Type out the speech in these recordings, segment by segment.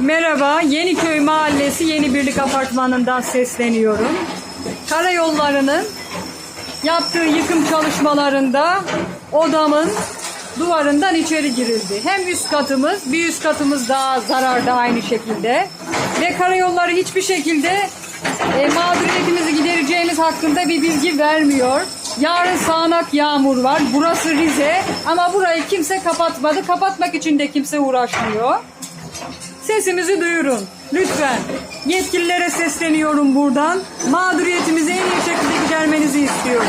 Merhaba, Yeniköy Mahallesi Yeni Birlik Apartmanı'ndan sesleniyorum. Karayollarının yaptığı yıkım çalışmalarında odamın duvarından içeri girildi. Hem üst katımız, bir üst katımız daha zararda aynı şekilde. Ve karayolları hiçbir şekilde e, mağduriyetimizi gidereceğimiz hakkında bir bilgi vermiyor. Yarın sağanak yağmur var. Burası Rize ama burayı kimse kapatmadı. Kapatmak için de kimse uğraşmıyor. Sesimizi duyurun. Lütfen. Yetkililere sesleniyorum buradan. Mağduriyetimizi en iyi şekilde gidermenizi istiyorum.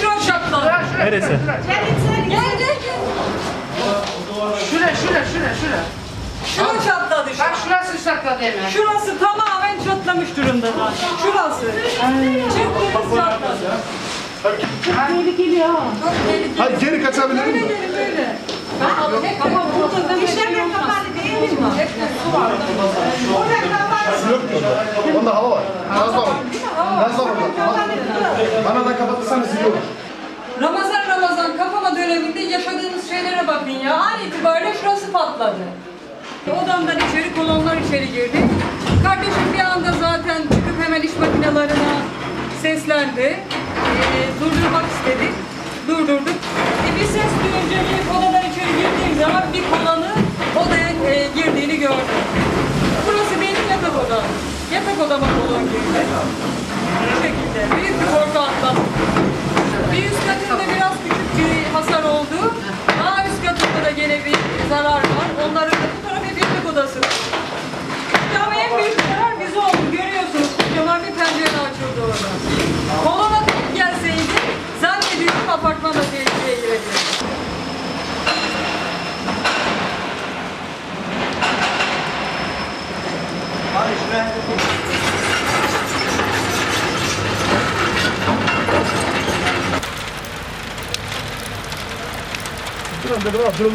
Şuran şapkalı. Neresi? Gel gel gel. Şura şura şura şura. Şuran çatladı şu. Bak şurası şartladı hemen. Şurası tamamen çatlamış durumda zaten. Şurası. Çıktığımız çatladı. Tehlikeli ha. Çok tehlikeli. Hadi geri kaçabilir Böyle miyim? gelin böyle. Ama burada da İşlerden kapalı değil mi? Hep su var. Orada kapalı. Yok onda. Hava var. Gaz var. Gaz var orada. Bana da kapatırsanız iyi olur. Ramazan Ramazan kafama döneminde yaşadığımız şeylere bakın ya. An itibariyle şurası patladı. Odamdan içeri kolonlar içeri girdi. Kardeşim bir anda zaten çıkıp hemen iş makinelerine seslendi. Ee, durdurmak istedik. Durdurduk. E, bir ses duyunca bir kolonlar içeri girdiğim zaman bir kolonu odaya e, girdiğini gördüm. Burası benim yatak odam. Yatak odama kolon girdi. Bu んだからそれを